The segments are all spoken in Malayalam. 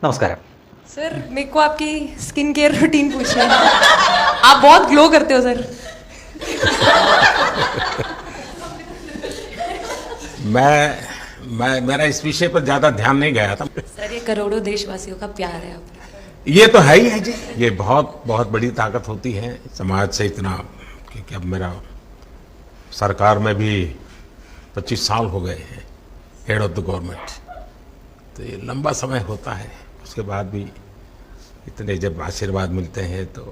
നമസ്കാരം सर मेरे को आपकी स्किन केयर रूटीन पूछना है आप बहुत ग्लो करते हो सर मैं मैं मेरा इस विषय पर ज्यादा ध्यान नहीं गया था सर ये करोड़ों देशवासियों का प्यार है आप ये तो है ही है जी ये बहुत बहुत बड़ी ताकत होती है समाज से इतना क्योंकि अब मेरा सरकार में भी 25 साल हो गए हैं हेड ऑफ द गवर्नमेंट तो ये लंबा समय होता है उसके बाद भी इतने जब आशीर्वाद मिलते हैं तो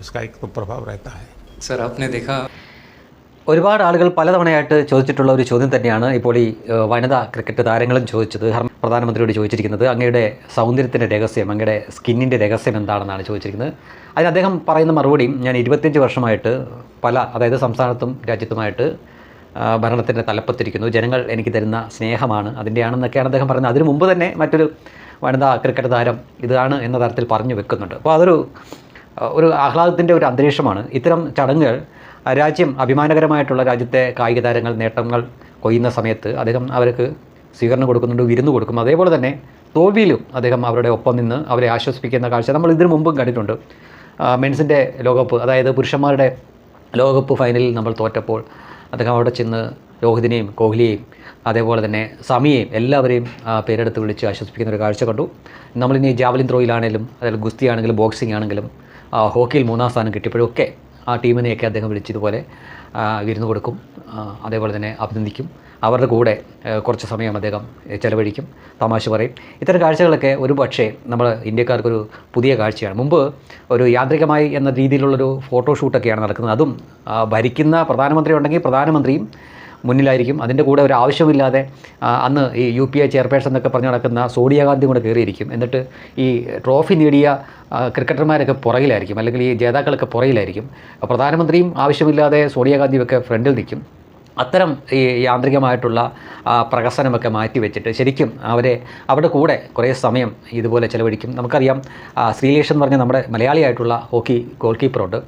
उसका एक तो प्रभाव रहता है सर आपने देखा ഒരുപാട് ആളുകൾ പലതവണയായിട്ട് ചോദിച്ചിട്ടുള്ള ഒരു ചോദ്യം തന്നെയാണ് ഇപ്പോൾ ഈ ഏഹ്, വനിതാ ക്രിക്കറ്റ് താരങ്ങളും ചോദിച്ചത് ഹർമ്മ പ്രധാനമന്ത്രിയോട് ചോദിച്ചിരിക്കുന്നത് അങ്ങയുടെ സൗന്ദര്യത്തിൻ്റെ രഹസ്യം അങ്ങയുടെ സ്കിന്നിൻ്റെ രഹസ്യം എന്താണെന്നാണ് ചോദിച്ചിരിക്കുന്നത് അതിന് അദ്ദേഹം പറയുന്ന മറുപടിയും ഞാൻ ഇരുപത്തിയഞ്ച് വർഷമായിട്ട് പല അതായത് സംസ്ഥാനത്തും രാജ്യത്തുമായിട്ട് ആ, ഭരണത്തിൻ്റെ തലപ്പത്തിരിക്കുന്നു ജനങ്ങൾ എനിക്ക് തരുന്ന സ്നേഹമാണ് അതിൻ്റെയാണെന്നൊക്കെയാണ് അദ്ദേഹം പറയുന്നത് അതിനു മുമ്പ് തന്നെ മറ്റൊരു വനിതാ ക്രിക്കറ്റ് താരം ഇതാണ് എന്ന തരത്തിൽ പറഞ്ഞു വെക്കുന്നുണ്ട്. അപ്പോൾ അതൊരു ഒരു ആഹ്ലാദത്തിന്റെ ഒരു അന്തരീക്ഷമാണ്. ഇത്തരം ചടങ്ങുകൾ രാജ്യം അഭിമാനകരമായിട്ടുള്ള രാജ്യത്തെ കായിക താരങ്ങൾ നേട്ടങ്ങൾ കൊയ്യുന്ന സമയത്ത് അദ്ദേഹം അവർക്ക് സ്വീകരണം കൊടുക്കുന്നുണ്ട് വിരുന്ന് കൊടുക്കും. അതേപോലെ തന്നെ തോൽവിയിലും അദ്ദേഹം അവരുടെ ഒപ്പം നിന്ന് അവരെ ആശ്വസിപ്പിക്കുന്ന കാഴ്ച നമ്മൾ ഇതിനു മുമ്പും കണ്ടിട്ടുണ്ട്. മെൻസിന്റെ ലോകകപ്പ് അതായത് പുരുഷന്മാരുടെ ലോകകപ്പ് ഫൈനലിൽ നമ്മൾ തോറ്റപ്പോൾ അദ്ദേഹം അവിടെ ചെന്ന് രോഹിതിനെയും കോഹ്ലിയെയും അതേപോലെ തന്നെ സമിയെയും എല്ലാവരെയും പേരെടുത്ത് വിളിച്ച് ആശ്വസിപ്പിക്കുന്ന ഒരു കാഴ്ച കണ്ടു. നമ്മളിനി ജാവലിൻ ത്രോയിലാണെങ്കിലും അതായത് ഗുസ്തി ആണെങ്കിലും ബോക്സിംഗ് ആണെങ്കിലും ഹോക്കിയിൽ മൂന്നാം സ്ഥാനം കിട്ടിയപ്പോഴൊക്കെ ആ ടീമിനെയൊക്കെ അദ്ദേഹം വിളിച്ചതുപോലെ വിരുന്ന് കൊടുക്കും അതേപോലെ തന്നെ അഭിനന്ദിക്കും. അവരുടെ കൂടെ കുറച്ച് സമയം അദ്ദേഹം ചിലവഴിക്കും തമാശ പറയും. ഇത്തരം കാഴ്ചകളൊക്കെ ഒരു പക്ഷേ നമ്മൾ ഇന്ത്യക്കാർക്കൊരു പുതിയ കാഴ്ചയാണ്. മുമ്പ് ഒരു യാന്ത്രികമായി എന്ന രീതിയിലുള്ളൊരു ഫോട്ടോഷൂട്ടൊക്കെയാണ് നടക്കുന്നത്. അതും ഭരിക്കുന്ന പ്രധാനമന്ത്രി ഉണ്ടെങ്കിൽ പ്രധാനമന്ത്രിയും മുന്നിലായിരിക്കും. അതിന്റെ കൂടെ ഒരു ആവശ്യമില്ലാതെ അന്ന് ഈ യു പി ഐ ചെയർപേഴ്സൺ എന്നൊക്കെ പറഞ്ഞു നടക്കുന്ന സോണിയാഗാന്ധി കൂടെ കയറിയിരിക്കും. എന്നിട്ട് ഈ ട്രോഫി നേടിയ ക്രിക്കറ്റർമാരൊക്കെ പുറകിലായിരിക്കും. അല്ലെങ്കിൽ ഈ ജേതാക്കളൊക്കെ പുറകിലായിരിക്കും. പ്രധാനമന്ത്രിയും ആവശ്യമില്ലാതെ സോണിയാഗാന്ധിയൊക്കെ ഫ്രണ്ടിൽ നിൽക്കും. അത്തരം ഈ യാന്ത്രികമായിട്ടുള്ള പ്രഹസനമൊക്കെ മാറ്റി വെച്ചിട്ട് ശരിക്കും അവരെ അവരുടെ കൂടെ കുറേ സമയം ഇതുപോലെ ചിലവഴിക്കും. നമുക്കറിയാം ശ്രീലേഷ് എന്ന് പറഞ്ഞ നമ്മുടെ മലയാളിയായിട്ടുള്ള ഹോക്കി ഗോൾ കീപ്പറുണ്ട്.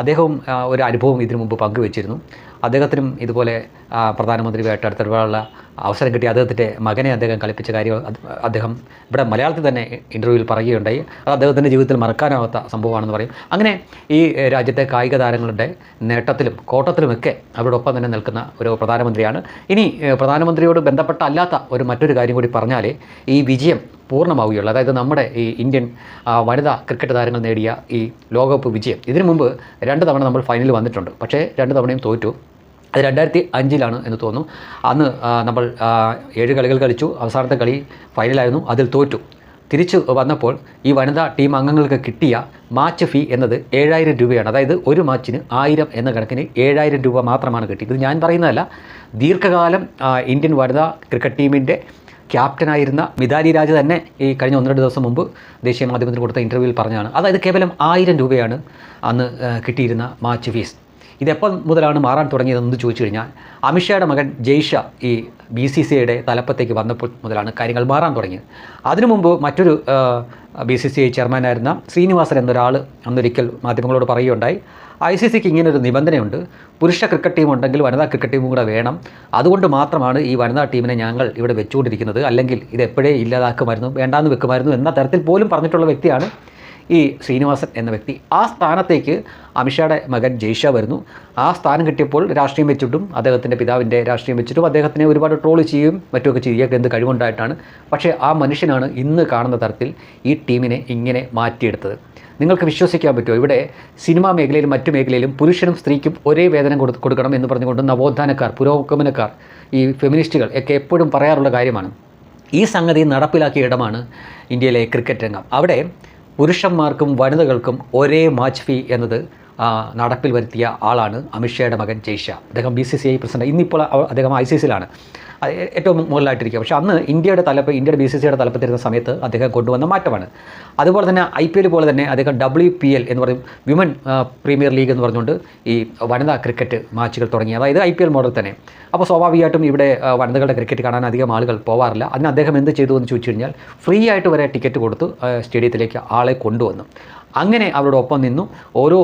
അദ്ദേഹവും ഒരു അനുഭവം ഇതിനു മുമ്പ് പങ്കുവച്ചിരുന്നു. അദ്ദേഹത്തിനും ഇതുപോലെ പ്രധാനമന്ത്രി പ്രധാനമന്ത്രിയുമായിട്ട് അടുത്തിടപാടുള്ള അവസരം കിട്ടി. അദ്ദേഹത്തിന്റെ മകനെ അദ്ദേഹം കളിപ്പിച്ച കാര്യം അദ്ദേഹം ഇവിടെ മലയാളത്തിൽ തന്നെ ഇന്റർവ്യൂവിൽ പറയുകയുണ്ടായി. അത് അദ്ദേഹത്തിന്റെ ജീവിതത്തിൽ മറക്കാനാവാത്ത സംഭവമാണെന്ന് പറയും. അങ്ങനെ ഈ രാജ്യത്തെ കായിക താരങ്ങളുടെ നേട്ടത്തിലും കോട്ടത്തിലുമൊക്കെ അവരോടൊപ്പം തന്നെ നിൽക്കുന്ന ഒരു പ്രധാനമന്ത്രിയാണ്. ഇനി പ്രധാനമന്ത്രിയോട് ബന്ധപ്പെട്ട അല്ലാത്ത ഒരു മറ്റൊരു കാര്യം കൂടി പറഞ്ഞാൽ ഈ വിജയം പൂർണമാവുകയുള്ളൂ. അതായത് നമ്മുടെ ഈ ഇന്ത്യൻ വനിതാ ക്രിക്കറ്റ് താരങ്ങൾ നേടിയ ഈ ലോകകപ്പ് വിജയം. ഇതിനു മുമ്പ് രണ്ട് തവണ നമ്മൾ ഫൈനലിൽ വന്നിട്ടുണ്ട്. പക്ഷേ രണ്ട് തവണയും തോറ്റു. അത് രണ്ടായിരത്തി അഞ്ചിലാണ് എന്ന് തോന്നുന്നു അന്ന് നമ്മൾ ഏഴ് കളികൾ കളിച്ചു. അവസാനത്തെ കളി ഫൈനലായിരുന്നു. അതിൽ തോറ്റു. തിരിച്ചു വന്നപ്പോൾ ഈ വനിതാ ടീം അംഗങ്ങൾക്ക് കിട്ടിയ മാച്ച് ഫീ എന്നത് ഏഴായിരം രൂപയാണ്. അതായത് ഒരു മാച്ചിന് ആയിരം എന്ന കണക്കിന് ഏഴായിരം രൂപ മാത്രമാണ് കിട്ടിയത്. ഇത് ഞാൻ പറയുന്നതല്ല. ദീർഘകാലം ഇന്ത്യൻ വനിതാ ക്രിക്കറ്റ് ടീമിന്റെ ക്യാപ്റ്റനായിരുന്ന മിതാലി രാജ് തന്നെ ഈ കഴിഞ്ഞ ഒന്ന് രണ്ട് ദിവസം മുമ്പ് ദേശീയ മാധ്യമത്തിന് കൊടുത്ത ഇന്റർവ്യൂവിൽ പറഞ്ഞാണ്. അതായത് കേവലം ആയിരം രൂപയാണ് അന്ന് കിട്ടിയിരുന്ന മാച്ച് ഫീസ്. ഇതെപ്പം മുതലാണ് മാറാൻ തുടങ്ങിയതെന്ന് ചോദിച്ചു കഴിഞ്ഞാൽ അമിത്ഷായുടെ മകൻ ജയ്ഷ ഈ ബി സി സി ഐയുടെ തലപ്പത്തേക്ക് വന്നപ്പോൾ മുതലാണ് കാര്യങ്ങൾ മാറാൻ തുടങ്ങിയത്. അതിനു മുമ്പ് മറ്റൊരു ബി സി സി ഐ ചെയർമാനായിരുന്ന ശ്രീനിവാസൻ എന്നൊരാൾ അന്നൊരിക്കൽ മാധ്യമങ്ങളോട് പറയുകയുണ്ടായി ഐ സി സിക്ക് ഇങ്ങനൊരു നിബന്ധനയുണ്ട് പുരുഷ ക്രിക്കറ്റ് ടീം ഉണ്ടെങ്കിൽ വനിതാ ക്രിക്കറ്റ് ടീമും കൂടെ വേണം അതുകൊണ്ട് മാത്രമാണ് ഈ വനിതാ ടീമിനെ ഞങ്ങൾ ഇവിടെ വെച്ചുകൊണ്ടിരിക്കുന്നത് അല്ലെങ്കിൽ ഇത് എപ്പോഴേ ഇല്ലാതാക്കുമായിരുന്നു വേണ്ടാന്ന് വെക്കുമായിരുന്നു എന്ന തരത്തിൽ പോലും പറഞ്ഞിട്ടുള്ള വ്യക്തിയാണ് ഈ ശ്രീനിവാസൻ എന്ന വ്യക്തി ആ സ്ഥാനത്തേക്ക് അമിത്ഷായുടെ മകൻ ജയ്ഷ വരുന്നു. ആ സ്ഥാനം കിട്ടിയപ്പോൾ രാഷ്ട്രീയം വെച്ചിട്ടും അദ്ദേഹത്തിന്റെ പിതാവിന്റെ രാഷ്ട്രീയം വെച്ചിട്ടും അദ്ദേഹത്തിനെ ഒരുപാട് ട്രോൾ ചെയ്യും മറ്റുമൊക്കെ ചെയ്യുകയൊക്കെ എന്ത് കഴിവുണ്ടായിട്ടാണ്. പക്ഷേ ആ മനുഷ്യനാണ് ഇന്ന് കാണുന്ന തരത്തിൽ ഈ ടീമിനെ ഇങ്ങനെ മാറ്റിയെടുത്തത്. നിങ്ങൾക്ക് വിശ്വസിക്കാൻ പറ്റുമോ? ഇവിടെ സിനിമാ മേഖലയിലും മറ്റു മേഖലയിലും പുരുഷനും സ്ത്രീക്കും ഒരേ വേതനം കൊടു കൊടുക്കണം എന്ന് പറഞ്ഞുകൊണ്ട് നവോത്ഥാനക്കാർ പുരോഗമനക്കാർ ഈ ഫെമിനിസ്റ്റുകൾ ഒക്കെ എപ്പോഴും പറയാറുള്ള കാര്യമാണ്. ഈ സംഗതി നടപ്പിലാക്കിയ ഇടമാണ് ഇന്ത്യയിലെ ക്രിക്കറ്റ് രംഗം. അവിടെ പുരുഷന്മാർക്കും വനിതകൾക്കും ഒരേ മാച്ച് ഫീ എന്നത് നടപ്പിൽ വരുത്തിയ ആളാണ് അമിത്ഷായുടെ മകൻ ജയ്ഷ. അദ്ദേഹം B C C I president. ഇന്നിപ്പോൾ അദ്ദേഹം ഐ സി സിയിലാണ് ഏറ്റവും മുകളിലായിട്ടിരിക്കുക. പക്ഷേ അന്ന് ഇന്ത്യയുടെ തലപ്പ് ഇന്ത്യയുടെ ബി സി സിയുടെ തലപ്പത്തിരുന്ന സമയത്ത് അദ്ദേഹം കൊണ്ടുവന്ന മാറ്റമാണ്. അതുപോലെ തന്നെ ഐ പി എൽ പോലെ തന്നെ അദ്ദേഹം ഡബ്ല്യു പി എൽ എന്ന് പറയും വിമൻ പ്രീമിയർ ലീഗ് എന്ന് പറഞ്ഞുകൊണ്ട് ഈ വനിതാ ക്രിക്കറ്റ് മാച്ചുകൾ തുടങ്ങി. അതായത് ഐ പി എൽ മോഡൽ തന്നെ. അപ്പോൾ സ്വാഭാവികമായിട്ടും ഇവിടെ വനിതകളുടെ ക്രിക്കറ്റ് കാണാൻ അധികം ആളുകൾ പോവാറില്ല. അതിന് അദ്ദേഹം എന്ത് ചെയ്തു എന്ന് ചോദിച്ചു കഴിഞ്ഞാൽ ഫ്രീ ആയിട്ട് വരെ ടിക്കറ്റ് കൊടുത്ത് സ്റ്റേഡിയത്തിലേക്ക് ആളെ കൊണ്ടുവന്നു. അങ്ങനെ അവരുടെ ഒപ്പം നിന്നു. ഓരോ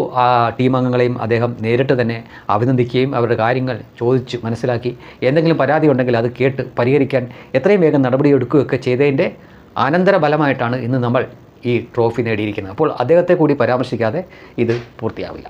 ടീം അംഗങ്ങളെയും അദ്ദേഹം നേരിട്ട് തന്നെ അഭിനന്ദിക്കുകയും അവരുടെ കാര്യങ്ങൾ ചോദിച്ച് മനസ്സിലാക്കി. എന്തെങ്കിലും പരാതി ഉണ്ടെങ്കിൽ അത് കേട്ട് പരിഹരിക്കാൻ എത്രയും വേഗം നടപടിയെടുക്കുകയൊക്കെ ചെയ്തതിന്റെ അനന്തര ഫലമായിട്ടാണ് ഇന്ന് നമ്മൾ ഈ ട്രോഫി നേടിയിരിക്കുന്നത്. അപ്പോൾ അദ്ദേഹത്തെ കൂടി പരാമർശിക്കാതെ ഇത് പൂർത്തിയാവില്ല.